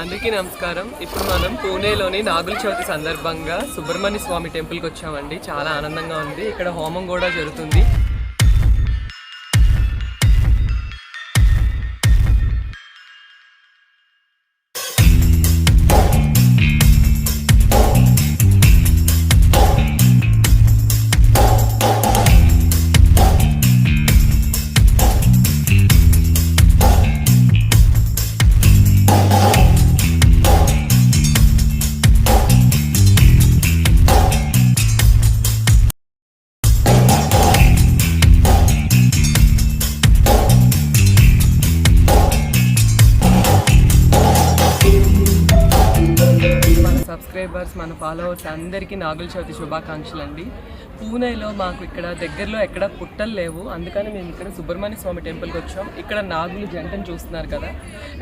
అందరికీ నమస్కారం. ఇప్పుడు మనం పూణేలోని నాగుల చవితి సందర్భంగా సుబ్రహ్మణ్య స్వామి టెంపుల్కి వచ్చామండి. చాలా ఆనందంగా ఉంది. ఇక్కడ హోమం కూడా జరుగుతుంది. సబ్స్క్రైబర్స్ మన ఫాలోవర్స్ అందరికీ నాగుల చవితి శుభాకాంక్షలు అండి. పూణేలో మాకు ఇక్కడ దగ్గరలో ఎక్కడ పుట్టలు లేవు. అందుకని మేము ఇక్కడ సుబ్రహ్మణ్య స్వామి టెంపుల్కి వచ్చాం. ఇక్కడ నాగులు జంటను చూస్తున్నారు కదా.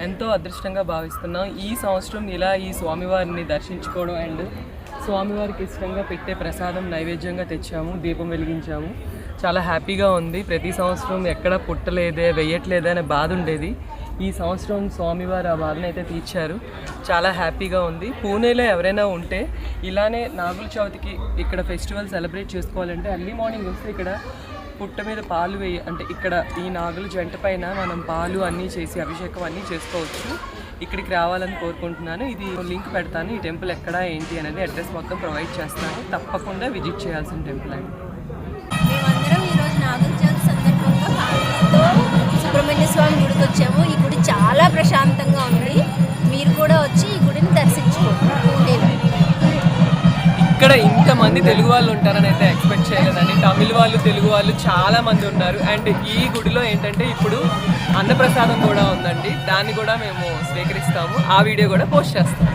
ఎంతో అదృష్టంగా భావిస్తున్నాం. ఈ సంవత్సరం ఇలా ఈ స్వామివారిని దర్శించుకోవడం అండ్ స్వామివారికి ఇష్టంగా పెట్టే ప్రసాదం నైవేద్యంగా తెచ్చాము. దీపం వెలిగించాము. చాలా హ్యాపీగా ఉంది. ప్రతి సంవత్సరం ఎక్కడ పుట్టలేదే వెయ్యట్లేదే అనే బాధ ఉండేది. ఈ సంవత్సరం స్వామివారు ఆ బాధను అయితే తీర్చారు. చాలా హ్యాపీగా ఉంది. పూణేలో ఎవరైనా ఉంటే ఇలానే నాగుల చవితికి ఇక్కడ ఫెస్టివల్ సెలబ్రేట్ చేసుకోవాలంటే అర్లీ మార్నింగ్ వస్తే ఇక్కడ పుట్ట మీద పాలు వేయ అంటే ఇక్కడ ఈ నాగుల జంట పైన మనం పాలు అన్నీ చేసి అభిషేకం అన్నీ చేసుకోవచ్చు. ఇక్కడికి రావాలని కోరుకుంటున్నాను. ఇది లింక్ పెడతాను. ఈ టెంపుల్ ఎక్కడ ఏంటి అనేది అడ్రస్ మొత్తం ప్రొవైడ్ చేస్తాను. తప్పకుండా విజిట్ చేయాల్సిన టెంపుల్ అండి మేమందరం ఈరోజు నాగుల ఇక్కడ ఇంతమంది తెలుగు వాళ్ళు ఉంటారని అయితే ఎక్స్పెక్ట్ చేయలేదండి. తమిళ వాళ్ళు తెలుగు వాళ్ళు చాలా మంది ఉన్నారు. అండ్ ఈ గుడిలో ఏంటంటే ఇప్పుడు అన్నప్రసాదం కూడా ఉందండి. దాన్ని కూడా మేము స్వీకరిస్తాము. ఆ వీడియో కూడా పోస్ట్ చేస్తాం.